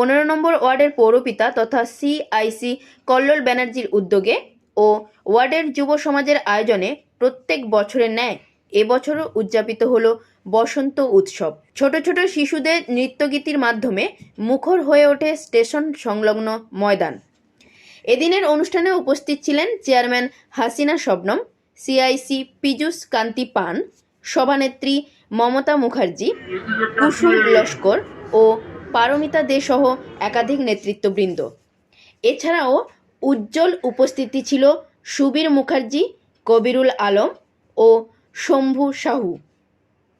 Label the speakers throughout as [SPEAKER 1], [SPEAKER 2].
[SPEAKER 1] পনেরো নম্বর ওয়ার্ডের পৌরপিতা তথা সিআইসি কল্লোল ব্যানার্জির উদ্যোগে ও ওয়ার্ডের যুব সমাজের আয়োজনে প্রত্যেক বছরের ন্যায় এবছরও উদযাপিত হল বসন্ত উৎসব। ছোট ছোট শিশুদের নৃত্যগীতির মাধ্যমে মুখর হয়ে ওঠে স্টেশন সংলগ্ন ময়দান। এদিনের অনুষ্ঠানে উপস্থিত ছিলেন চেয়ারম্যান হাসিনা শবনম সিআইসি পীযূষ কান্তি পান, সভানেত্রী মমতা মুখার্জি কুসুম লস্কর ও পারমিতা দে সহ একাধিক নেতৃত্ববৃন্দ। এছাড়াও উজ্জ্বল উপস্থিতি ছিল সুবীর মুখার্জি কবিরুল আলম ও শম্ভু সাহু।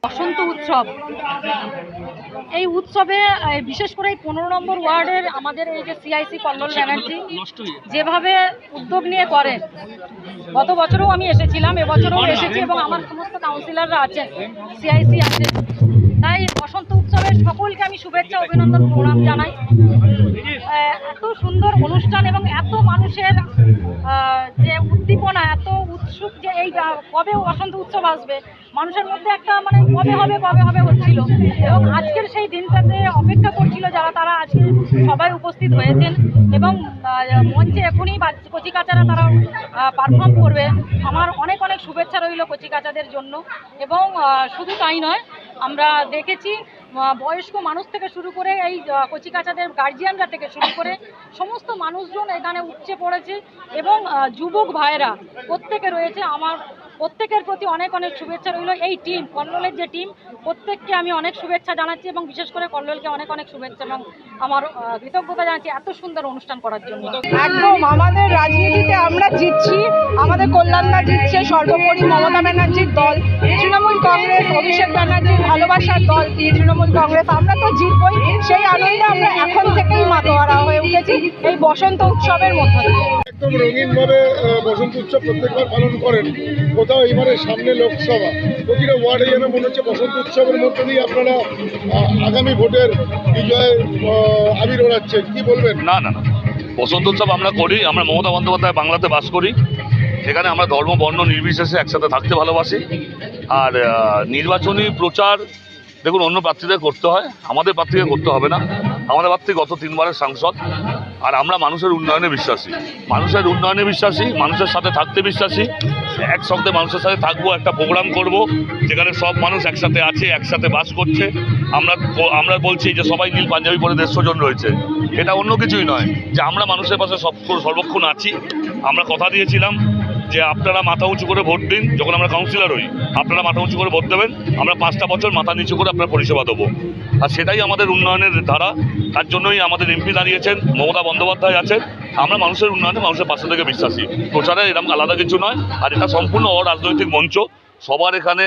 [SPEAKER 2] বসন্ত উৎসব। এই উৎসবে বিশেষ করে এই পনেরো নম্বর ওয়ার্ডের আমাদের এই যে সিআইসি কল্লোল ব্যানার্জি যেভাবে উদ্যোগ নিয়ে করেন গত বছরও আমি এসেছিলাম এবছরও এসেছি এবং আমার সমস্ত কাউন্সিলররা আছেন সিআইসি আছে শুভেচ্ছা, অভিনন্দন, প্রণাম জানাই। এত সুন্দর অনুষ্ঠান এবং এত মানুষের যে উদ্দীপনা, এত উৎসুক যে এই কবে বসন্ত উৎসব আসবে, মানুষের মধ্যে একটা মানে কবে হবে কবে হবে হচ্ছিল। এবং আজকের সেই দিনটাতে অপেক্ষা করছিল যারা তারা আজকে সবাই উপস্থিত হয়েছেন এবং মঞ্চে এখনই কচিকাচারা তারা পারফর্ম করবে। আমার অনেক অনেক শুভেচ্ছা রইল কচিকাচাদের জন্য। এবং শুধু তাই নয়, আমরা দেখেছি বয়স্ক মানুষ থেকে শুরু করে এই কচিকাচাদের গার্জিয়ানরা থেকে শুরু করে সমস্ত মানুষজন এখানে উপচে পড়েছে এবং যুবক ভাইয়েরা প্রত্যেকে রয়েছে আমার প্রত্যেকের প্রতি অনেক অনেক শুভেচ্ছা রইল এই টিম, কল্লোলের যে টিম, প্রত্যেককে আমি অনেক শুভেচ্ছা জানাচ্ছি এবং বিশেষ করে কল্লোলকে অনেক অনেক শুভেচ্ছা এবং আমার কৃতজ্ঞতা জানাচ্ছি এত সুন্দর অনুষ্ঠান করার জন্য।
[SPEAKER 3] একদম, আমাদের রাজনীতিতে আমরা জিতছি, আমাদের কল্যাণদা জিতছে সর্বোপরি মমতা ব্যানার্জির দল, তৃণমূল কংগ্রেস, অভিষেক ব্যানার্জির ভালোবাসার দল তৃণমূল কংগ্রেস, আমরা তো জিতবই, সেই আনন্দে আমরা এখন থেকেই মাতোয়ারা হয়ে উঠেছি এই বসন্ত উৎসবের মধ্য দিয়ে।
[SPEAKER 4] একদম রঙিনভাবে বসন্ত উৎসব প্রত্যেকবার পালন করেন। কোথাও এবারে সামনে লোকসভা। প্রতিটা ওয়ার্ডে যেন মনে হচ্ছে বসন্ত উৎসবের মধ্যে দিয়ে আপনারা আগামী ভোটের বিজয় আবির ওড়াচ্ছেন কি বলবেন?
[SPEAKER 5] না না না। বসন্ত উৎসব আমরা করি, আমরা মমতা বন্দ্যোপাধ্যায় বাংলাতে বাস করি। সেখানে আমরা ধর্ম, বর্ণ নির্বিশেষে একসাথে থাকতে ভালোবাসি। আর নির্বাচনী প্রচার, দেখুন, অন্য প্রার্থীদের করতে হয়। আমাদের প্রার্থীকে করতে হবে না। আমাদের প্রার্থী গত তিনবারের সাংসদ। আর আমরা মানুষের উন্নয়নে বিশ্বাসী। মানুষের উন্নয়নে বিশ্বাসী, মানুষের সাথে থাকতে বিশ্বাসী। একসঙ্গে মানুষের সাথে থাকব, একটা প্রোগ্রাম করব, যেখানে সব মানুষ একসাথে আছে, একসাথে বাস করছে। আমরা আমরা বলছি যে সবাই নীল পাঞ্জাবি পরে দেড়শো জন রয়েছে। এটা অন্য কিছুই নয় যে আমরা মানুষের পাশে সব সর্বক্ষণ আছি। আমরা কথা দিয়েছিলাম যে আপনারা মাথা উঁচু করে ভোট দিন, যখন আমরা কাউন্সিলর হই, আপনারা মাথা উঁচু করে ভোট দেবেন, আমরা পাঁচটা বছর মাথা নিচু করে আপনার পরিষেবা দেবো। আর সেটাই আমাদের উন্নয়নের ধারা, তার জন্যই আমাদের এমপি দাঁড়িয়েছেন, মমতা বন্দ্যোপাধ্যায় আছেন। আমরা মানুষের উন্নয়নে মানুষের পাশে থেকে বিশ্বাসী। প্রচারে এরকম আলাদা কিছু নয়, আর এটা সম্পূর্ণ অরাজনৈতিক মঞ্চ। সবার এখানে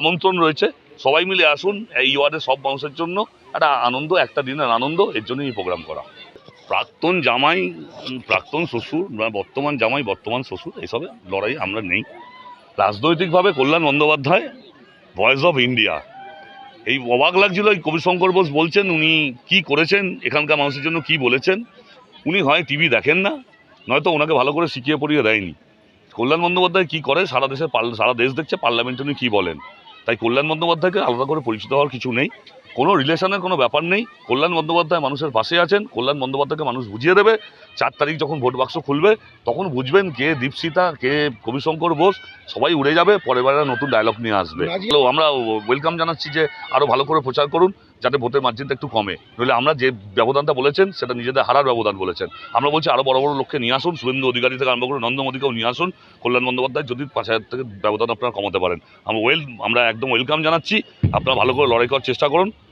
[SPEAKER 5] আমন্ত্রণ রয়েছে, সবাই মিলে আসুন, এই ওয়ার্ডের সব মানুষের জন্য একটা আনন্দ, একটা দিনের আনন্দ, এর জন্যই এই প্রোগ্রাম করা। প্রাক্তন জামাই প্রাক্তন শ্বশুর, বা বর্তমান জামাই, বর্তমান শ্বশুর, এসবে লড়াই আমরা নেই। রাজনৈতিকভাবে Kalyan Bandyopadhyay voice of India এই অবাক লাগছিল, এই কবিশঙ্কর বোস বলছেন, উনি কি করেছেন, এখানকার মানুষের জন্য কি বলেছেন। উনি হয় টিভি দেখেন না, নয়তো ওনাকে ভালো করে শিখিয়ে পড়িয়ে দেয়নি। কল্যাণ বন্দ্যোপাধ্যায় কী করে, সারা পার্ল সারা দেশ দেখছে, পার্লামেন্টে উনি কী বলেন। তাই কল্যাণ বন্দ্যোপাধ্যায়কে আলাদা করে পরিচিত হওয়ার কিছু নেই। কোনো রিলেশনের কোনো ব্যাপার নেই। কল্যাণ বন্দ্যোপাধ্যায় মানুষের পাশে আছেন কল্যাণ বন্দ্যোপাধ্যায়কে মানুষ বুঝিয়ে দেবে। চার তারিখ যখন ভোট বাক্স খুলবে তখন বুঝবেন কে দীপসিতা কে কবিশঙ্কর বোস সবাই উড়ে যাবে পরের বারে নতুন ডায়লগ নিয়ে আসবে। তো আমরা ওয়েলকাম জানাচ্ছি যে আরও ভালো করে প্রচার করুন যাতে ভোটের মার্জিনটা একটু কমে। নইলে আমরা যে ব্যবধানটা বলেছেন সেটা নিজেদের হারার ব্যবধান বলেছেন। আমরা বলছি আরও বড় বড় লোককে নিয়ে আসুন শুভেন্দু অধিকারী থেকে আরম্ভ করে নন্দ মোদীকেও নিয়ে আসুন। কল্যাণ বন্দ্যোপাধ্যায় যদি পাঁচ হাজার থেকে ব্যবধান আপনারা কমাতে পারেন। আমরা ওয়েল আমরা একদম ওয়েলকাম জানাচ্ছি। আপনারা ভালো করে লড়াই করার চেষ্টা করুন।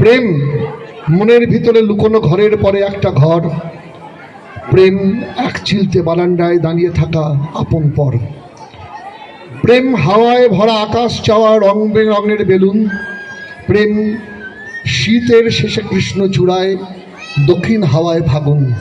[SPEAKER 6] প্রেম মনের ভিতরে লুকোনো ঘরের পরে একটা ঘর। প্রেম এক চিলতে বারান্দায় দাঁড়িয়ে থাকা আপন পর। প্রেম হাওয়ায় ভরা আকাশ চাওয়া রং বেরঙের বেলুন। প্রেম শীতের শেষে কৃষ্ণ চূড়ায় দক্ষিণ হাওয়ায় ফাগুন।